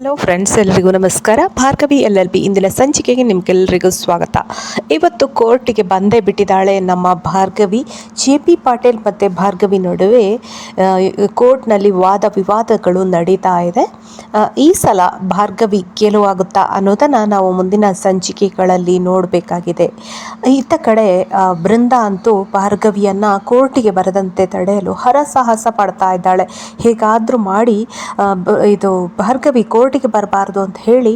Hello friends ಎಲ್ಲರಿಗೂ ನಮಸ್ಕಾರ. Bhargavi L L B ಇಂದಿನ ಸಂಚಿಕೆಗೆ ನಿಮ್ಗೆಲ್ಲರಿಗೂ ಸ್ವಾಗತ. ಇವತ್ತು ಕೋರ್ಟಿಗೆ ಬಂದೇ ಬಿಟ್ಟಿದ್ದಾಳೆ ನಮ್ಮ ಭಾರ್ಗವಿ. ಜೆ ಪಿ ಪಾಟೀಲ್ ಮತ್ತು ಭಾರ್ಗವಿ ನಡುವೆ ಕೋರ್ಟ್ನಲ್ಲಿ ವಾದ ವಿವಾದಗಳು ನಡೀತಾ ಇದೆ. ಈ ಸಲ ಭಾರ್ಗವಿ ಗೆಲುವಾಗುತ್ತಾ ಅನ್ನೋದನ್ನು ನಾವು ಮುಂದಿನ ಸಂಚಿಕೆಗಳಲ್ಲಿ ನೋಡಬೇಕಾಗಿದೆ. ಇತ್ತ ಕಡೆ ಬೃಂದಾ ಅಂತೂ ಭಾರ್ಗವಿಯನ್ನು ಕೋರ್ಟಿಗೆ ಬರದಂತೆ ತಡೆಯಲು ಹರಸಾಹಸ ಪಡ್ತಾ ಇದ್ದಾಳೆ. ಹೇಗಾದರೂ ಮಾಡಿ ಇದು ಭಾರ್ಗವಿ ಕೋರ್ಟಿಗೆ ಬರಬಾರ್ದು ಅಂತ ಹೇಳಿ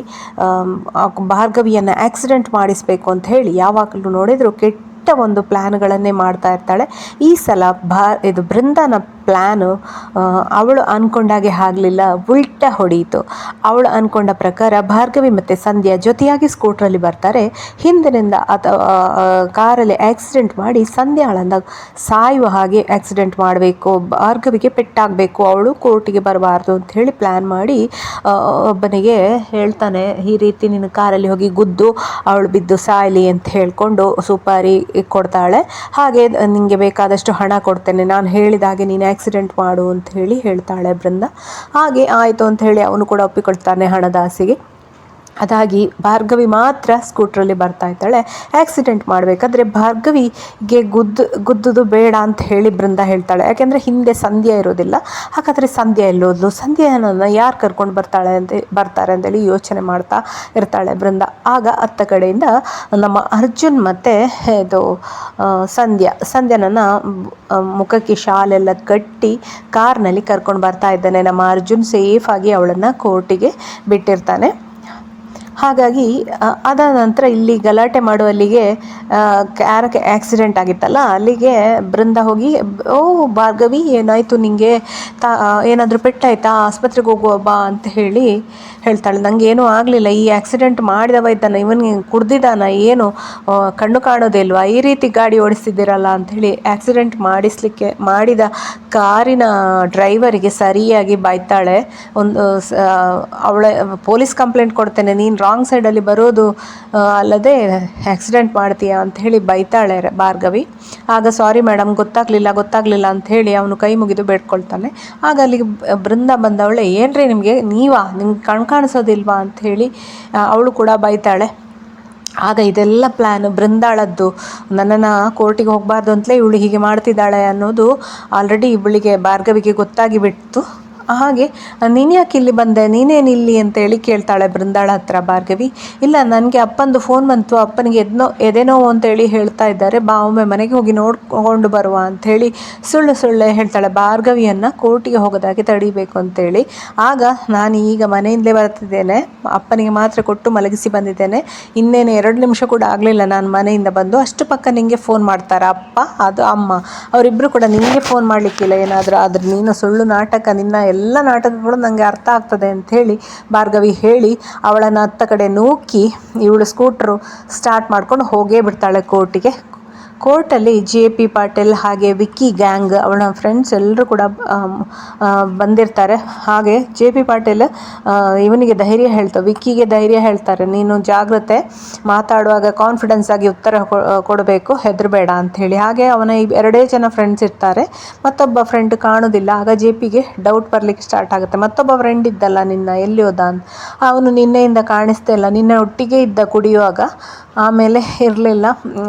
ಭಾರ್ಗವಿಯನ್ನು ಆಕ್ಸಿಡೆಂಟ್ ಮಾಡಿಸ್ಬೇಕು ಅಂತ ಹೇಳಿ ಯಾವಾಗಲೂ ನೋಡಿದರೂ ಕೆಟ್ಟ ಒಂದು ಪ್ಲ್ಯಾನ್ಗಳನ್ನೇ ಮಾಡ್ತಾ ಇರ್ತಾಳೆ. ಈ ಸಲ ಭಾ, ಇದು ಬೃಂದನ ಪ್ಲ್ಯಾನು ಅವಳು ಅಂದ್ಕೊಂಡಾಗೆ ಆಗಲಿಲ್ಲ, ಉಲ್ಟ ಹೊಡೆಯಿತು ಅವಳು ಅಂದ್ಕೊಂಡ ಪ್ರಕಾರ ಭಾರ್ಗವಿ ಮತ್ತು ಸಂಧ್ಯಾ ಜೊತೆಯಾಗಿ ಸ್ಕೂಟ್ರಲ್ಲಿ ಬರ್ತಾರೆ. ಹಿಂದಿನಿಂದ ಅಥವಾ ಕಾರಲ್ಲಿ ಆಕ್ಸಿಡೆಂಟ್ ಮಾಡಿ ಸಂಧ್ಯಾಳನ್ನ ಸಾಯುವ ಹಾಗೆ ಆಕ್ಸಿಡೆಂಟ್ ಮಾಡಬೇಕು, ಭಾರ್ಗವಿಗೆ ಪೆಟ್ಟಾಗಬೇಕು, ಅವಳು ಕೋರ್ಟಿಗೆ ಬರಬಾರ್ದು ಅಂತ ಹೇಳಿ ಪ್ಲ್ಯಾನ್ ಮಾಡಿ ಒಬ್ಬನಿಗೆ ಹೇಳ್ತಾನೆ, ಈ ರೀತಿ ನಿನ್ನ ಕಾರಲ್ಲಿ ಹೋಗಿ ಗುದ್ದು, ಅವಳು ಬಿದ್ದು ಸಾಯಲಿ ಅಂತ ಹೇಳಿಕೊಂಡು ಸುಪಾರಿ ಕೊಡ್ತಾಳೆ. ಹಾಗೆ ನಿನಗೆ ಬೇಕಾದಷ್ಟು ಹಣ ಕೊಡ್ತೇನೆ, ನಾನು ಹೇಳಿದಾಗೆ ನೀನು ಆಕ್ಸಿಡೆಂಟ್ ಮಾಡು ಅಂತ ಹೇಳಿ ಹೇಳ್ತಾಳೆ ಬೃಂದ. ಹಾಗೆ ಆಯಿತು ಅಂತ ಹೇಳಿ ಅವನು ಕೂಡ ಒಪ್ಪಿಕೊಳ್ತಾನೆ ಹಣದಾಸಿಗೆ. ಅದಾಗಿ ಭಾರ್ಗವಿ ಮಾತ್ರ ಸ್ಕೂಟ್ರಲ್ಲಿ ಬರ್ತಾ ಇದ್ದಾಳೆ. ಆಕ್ಸಿಡೆಂಟ್ ಮಾಡಬೇಕಾದ್ರೆ ಭಾರ್ಗವಿಗೆ ಗುದ್ದು, ಗುದ್ದುದು ಬೇಡ ಅಂತ ಹೇಳಿ ಬೃಂದ ಹೇಳ್ತಾಳೆ. ಯಾಕೆಂದರೆ ಹಿಂದೆ ಸಂಧ್ಯಾ ಇರೋದಿಲ್ಲ. ಹಾಗಾದರೆ ಸಂಧ್ಯಾ ಎಲ್ಲೋದ್ಲು? ಸಂಧ್ಯಾನನ್ನು ಯಾರು ಕರ್ಕೊಂಡು ಬರ್ತಾಳೆ ಅಂತ ಬರ್ತಾರೆ ಅಂತೇಳಿ ಯೋಚನೆ ಮಾಡ್ತಾ ಇರ್ತಾಳೆ ಬೃಂದ. ಆಗ ಅತ್ತ ಕಡೆಯಿಂದ ನಮ್ಮ ಅರ್ಜುನ್ ಮತ್ತು ಇದು ಸಂಧ್ಯಾ, ಸಂಧ್ಯಾನನ್ನು ಮುಖಕ್ಕೆ ಶಾಲೆಲ್ಲ ಕಟ್ಟಿ ಕಾರ್ನಲ್ಲಿ ಕರ್ಕೊಂಡು ಬರ್ತಾ ಇದ್ದಾನೆ. ನಮ್ಮ ಅರ್ಜುನ್ ಸೇಫಾಗಿ ಅವಳನ್ನು ಕೋರ್ಟಿಗೆ ಬಿಟ್ಟಿರ್ತಾನೆ. ಹಾಗಾಗಿ ಅದಾದ ನಂತರ ಇಲ್ಲಿ ಗಲಾಟೆ ಮಾಡುವಲ್ಲಿಗೆ ಕ್ಯಾರಕ್ಕೆ ಆಕ್ಸಿಡೆಂಟ್ ಆಗಿತ್ತಲ್ಲ, ಅಲ್ಲಿಗೆ ಬೃಂದ ಹೋಗಿ, ಓ, ಭಾರ್ಗವಿ, ಏನಾಯಿತು ನಿಂಗೆ? ತಾ ಏನಾದರೂ ಪೆಟ್ಟಾಯ್ತಾ? ಆಸ್ಪತ್ರೆಗೆ ಹೋಗುವ ಬಾ ಅಂತ ಹೇಳಿ ಹೇಳ್ತಾಳೆ. ನನಗೆ ಏನೂ ಆಗಲಿಲ್ಲ. ಈ ಆಕ್ಸಿಡೆಂಟ್ ಮಾಡಿದವ ಇದ್ದಾನೆ. ಇವನಿಗೆ ಕುಡ್ದಿದ್ದಾನ? ಏನು? ಕಣ್ಣು ಕಣ್ಣು ಕಾಣೋದಿಲ್ವಾ ಈ ರೀತಿ ಗಾಡಿ ಓಡಿಸ್ತಿದ್ದೀರಲ್ಲ ಅಂಥೇಳಿ ಆಕ್ಸಿಡೆಂಟ್ ಮಾಡಿಸ್ಲಿಕ್ಕೆ, ಮಾಡಿದ ಕಾರಿನ ಡ್ರೈವರಿಗೆ ಸರಿಯಾಗಿ ಬಾಯ್ತಾಳೆ. ಒಂದು ಅವಳ ಪೊಲೀಸ್ ಕಂಪ್ಲೇಂಟ್ ಕೊಡ್ತೇನೆ. ನೀನು ರಾಂಗ್ ಸೈಡಲ್ಲಿ ಬರೋದು ಅಲ್ಲದೆ ಆಕ್ಸಿಡೆಂಟ್ ಮಾಡ್ತೀಯಾ ಅಂತ ಹೇಳಿ ಬೈತಾಳೆ ಭಾರ್ಗವಿ. ಆಗ ಸಾರಿ ಮೇಡಮ್ ಗೊತ್ತಾಗಲಿಲ್ಲ ಗೊತ್ತಾಗಲಿಲ್ಲ ಅಂತ ಹೇಳಿ ಅವನು ಕೈ ಮುಗಿದು ಬೇಡ್ಕೊಳ್ತಾನೆ. ಆಗ ಅಲ್ಲಿಗೆ ಬೃಂದ ಬಂದವಳೆ, ಏನ್ರಿ ನಿಮಗೆ, ನೀವಾ? ನಿಮ್ಗೆ ಕಣ್ ಕಾಣಿಸೋದಿಲ್ವಾ ಅಂತ ಹೇಳಿ ಅವಳು ಕೂಡ ಬೈತಾಳೆ. ಆಗ ಇದೆಲ್ಲ ಪ್ಲ್ಯಾನ್ ಬೃಂದಾಳದ್ದು. ನನ್ನನ್ನು ಕೋರ್ಟಿಗೆ ಹೋಗಬಾರ್ದು ಅಂತಲೇ ಇವಳು ಹೀಗೆ ಮಾಡ್ತಿದ್ದಾಳೆ ಅನ್ನೋದು ಆಲ್ರೆಡಿ ಇವಳಿಗೆ, ಭಾರ್ಗವಿಗೆ ಗೊತ್ತಾಗಿ ಬಿಡ್ತು ಹಾಗೆ, ನೀನು ಯಾಕೆ ಇಲ್ಲಿ ಬಂದೆ? ನೀನೇನು ಇಲ್ಲಿ ಅಂತೇಳಿ ಕೇಳ್ತಾಳೆ ಬೃಂದಾಳ ಹತ್ರ ಭಾರ್ಗವಿ. ಇಲ್ಲ, ನನಗೆ ಅಪ್ಪಂದು ಫೋನ್ ಬಂತು. ಅಪ್ಪನಿಗೆ ಎದ್ನೋ, ಎದೆನೋ ಅಂತೇಳಿ ಹೇಳ್ತಾ ಇದ್ದಾರೆ. ಬಾ, ಒಮ್ಮೆ ಮನೆಗೆ ಹೋಗಿ ನೋಡ್ಕೊಂಡು ಬರುವ ಅಂಥೇಳಿ ಸುಳ್ಳು ಸುಳ್ಳೆ ಹೇಳ್ತಾಳೆ. ಭಾರ್ಗವಿಯನ್ನು ಕೋರ್ಟಿಗೆ ಹೋಗೋದಾಗಿ ತಡಿಬೇಕು ಅಂತೇಳಿ ಆಗ ನಾನು ಈಗ ಮನೆಯಿಂದಲೇ ಬರ್ತಿದ್ದೇನೆ. ಅಪ್ಪನಿಗೆ ಮಾತ್ರ ಕೊಟ್ಟು ಮಲಗಿಸಿ ಬಂದಿದ್ದೇನೆ. ಇನ್ನೇನು ಎರಡು ನಿಮಿಷ ಕೂಡ ಆಗಲಿಲ್ಲ. ನಾನು ಮನೆಯಿಂದ ಬಂದು ಅಷ್ಟು ಪಕ್ಕ ನಿಮಗೆ ಫೋನ್ ಮಾಡ್ತಾರೆ ಅಪ್ಪ? ಅದು ಅಮ್ಮ. ಅವರಿಬ್ಬರು ಕೂಡ ನಿಮಗೆ ಫೋನ್ ಮಾಡಲಿಕ್ಕಿಲ್ಲ. ಏನಾದರೂ ಆದರೆ ನೀನು ಸುಳ್ಳು ನಾಟಕ ನಿನ್ನ ಎಲ್ಲ ನಾಟಕಗಳು ನನಗೆ ಅರ್ಥ ಆಗ್ತದೆ ಅಂಥೇಳಿ ಭಾರ್ಗವಿ ಹೇಳಿ ಅವಳನ್ನು ಹತ್ತ ಕಡೆ ನೂಕಿ ಇವಳು ಸ್ಕೂಟ್ರು ಸ್ಟಾರ್ಟ್ ಮಾಡ್ಕೊಂಡು ಹೋಗೇ ಬಿಡ್ತಾಳೆ ಕೋರ್ಟಿಗೆ. ಕೋರ್ಟಲ್ಲಿ ಜೆ ಪಿ ಪಾಟೀಲ್ ಹಾಗೆ ವಿಕ್ಕಿ ಗ್ಯಾಂಗ್ ಅವನ ಫ್ರೆಂಡ್ಸ್ ಎಲ್ಲರೂ ಕೂಡ ಬಂದಿರ್ತಾರೆ. ಹಾಗೆ ಜೆ ಪಿ ಪಾಟೀಲ್ ಇವನಿಗೆ ಧೈರ್ಯ ಹೇಳ್ತಾರೆ ವಿಕ್ಕಿಗೆ ಧೈರ್ಯ ಹೇಳ್ತಾರೆ. ನೀನು ಜಾಗ್ರತೆ, ಮಾತಾಡುವಾಗ ಕಾನ್ಫಿಡೆನ್ಸ್ ಆಗಿ ಉತ್ತರ ಕೊಡಬೇಕು, ಹೆದರಬೇಡ ಅಂಥೇಳಿ ಹಾಗೆ ಅವನ ಎರಡೇ ಜನ ಫ್ರೆಂಡ್ಸ್ ಇರ್ತಾರೆ. ಮತ್ತೊಬ್ಬ ಫ್ರೆಂಡ್ ಕಾಣೋದಿಲ್ಲ. ಆಗ ಜೆ ಪಿಗೆ ಡೌಟ್ ಬರಲಿಕ್ಕೆ ಸ್ಟಾರ್ಟ್ ಆಗುತ್ತೆ. ಮತ್ತೊಬ್ಬ ಫ್ರೆಂಡ್ ಇದ್ದಲ್ಲ, ನಿನ್ನ ಎಲ್ಲಿ ಹೋದ ಅಂತ. ಅವನು ನಿನ್ನೆಯಿಂದ ಕಾಣಿಸ್ತಾ ಇಲ್ಲ. ನಿನ್ನೆ ಒಟ್ಟಿಗೆ ಇದ್ದ ಕುಡಿಯುವಾಗ ಆಮೇಲೆ ಇರಲಿಲ್ಲ.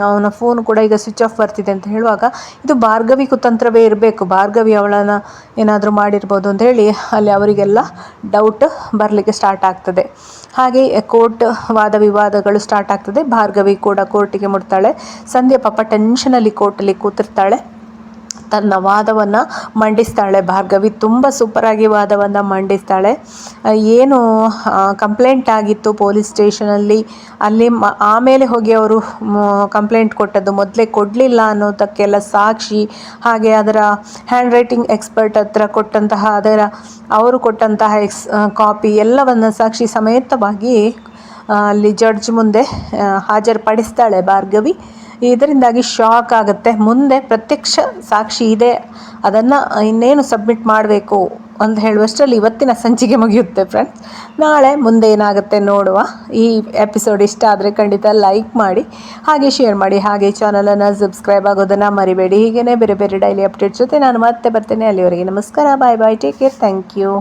ಅವನ ಫೋನ್ ಕೂಡ ಈಗ ಸ್ವಿಚ್ ಆಫ್ ಬರ್ತಿದೆ ಅಂತ ಹೇಳುವಾಗ ಇದು ಭಾರ್ಗವಿ ಕುತಂತ್ರವೇ ಇರಬೇಕು. ಭಾರ್ಗವಿ ಅವಳನ್ನು ಏನಾದರೂ ಮಾಡಿರ್ಬೋದು ಅಂತ ಹೇಳಿ ಅಲ್ಲಿ ಅವರಿಗೆಲ್ಲ ಡೌಟ್ ಬರಲಿಕ್ಕೆ ಸ್ಟಾರ್ಟ್ ಆಗ್ತದೆ. ಹಾಗೆ ಕೋರ್ಟ್ ವಾದ ವಿವಾದಗಳು ಸ್ಟಾರ್ಟ್ ಆಗ್ತದೆ. ಭಾರ್ಗವಿ ಕೂಡ ಕೋರ್ಟಿಗೆ ಮುಟ್ತಾಳೆ. ಸಂಧ್ಯಾ ಪಾಪ ಟೆನ್ಷನಲ್ಲಿ ಕೋರ್ಟಲ್ಲಿ ಕೂತಿರ್ತಾಳೆ. ತನ್ನ ವಾದವನ್ನು ಮಂಡಿಸ್ತಾಳೆ. ಭಾರ್ಗವಿ ತುಂಬ ಸೂಪರಾಗಿ ವಾದವನ್ನು ಮಂಡಿಸ್ತಾಳೆ. ಏನು ಕಂಪ್ಲೇಂಟ್ ಆಗಿತ್ತು ಪೊಲೀಸ್ ಸ್ಟೇಷನಲ್ಲಿ ಅಲ್ಲಿ. ಮ, ಆಮೇಲೆ ಹೋಗಿ ಅವರು ಕಂಪ್ಲೇಂಟ್ ಕೊಟ್ಟದ್ದು. ಮೊದಲೇ ಕೊಡಲಿಲ್ಲ ಅನ್ನೋದಕ್ಕೆಲ್ಲ ಸಾಕ್ಷಿ. ಹಾಗೆ ಅದರ ಹ್ಯಾಂಡ್ ರೈಟಿಂಗ್ ಎಕ್ಸ್ಪರ್ಟ್ ಹತ್ರ ಕೊಟ್ಟಂತಹ, ಅದರ, ಅವರು ಕೊಟ್ಟಂತಹ ಎಕ್ಸ್ ಕಾಪಿ ಎಲ್ಲವನ್ನು ಸಾಕ್ಷಿ ಸಮೇತವಾಗಿ ಅಲ್ಲಿ ಜಡ್ಜ್ ಮುಂದೆ ಹಾಜರುಪಡಿಸ್ತಾಳೆ ಭಾರ್ಗವಿ. ಇದರಿಂದಾಗಿ ಶಾಕ್ ಆಗುತ್ತೆ. ಮುಂದೆ ಪ್ರತ್ಯಕ್ಷ ಸಾಕ್ಷಿ ಇದೆ. ಅದನ್ನು ಇನ್ನೇನು ಸಬ್ಮಿಟ್ ಮಾಡಬೇಕು ಅಂತ ಹೇಳುವಷ್ಟರಲ್ಲಿ ಇವತ್ತಿನ ಸಂಚಿಕೆ ಮುಗಿಯುತ್ತೆ ಫ್ರೆಂಡ್ಸ್ ನಾಳೆ ಮುಂದೆ ಏನಾಗುತ್ತೆ ನೋಡುವ. ಈ ಎಪಿಸೋಡ್ ಇಷ್ಟ ಆದರೆ ಖಂಡಿತ ಲೈಕ್ ಮಾಡಿ, ಹಾಗೆ ಶೇರ್ ಮಾಡಿ, ಹಾಗೆ ಚಾನಲನ್ನು ಸಬ್ಸ್ಕ್ರೈಬ್ ಆಗೋದನ್ನು ಮರಿಬೇಡಿ. ಹೀಗೇ ಬೇರೆ ಬೇರೆ ಡೈಲಿ ಅಪ್ಡೇಟ್ಸ್ ಜೊತೆ ನಾನು ಮತ್ತೆ ಬರ್ತೇನೆ. ಅಲ್ಲಿವರೆಗೆ ನಮಸ್ಕಾರ bye bye take care thank you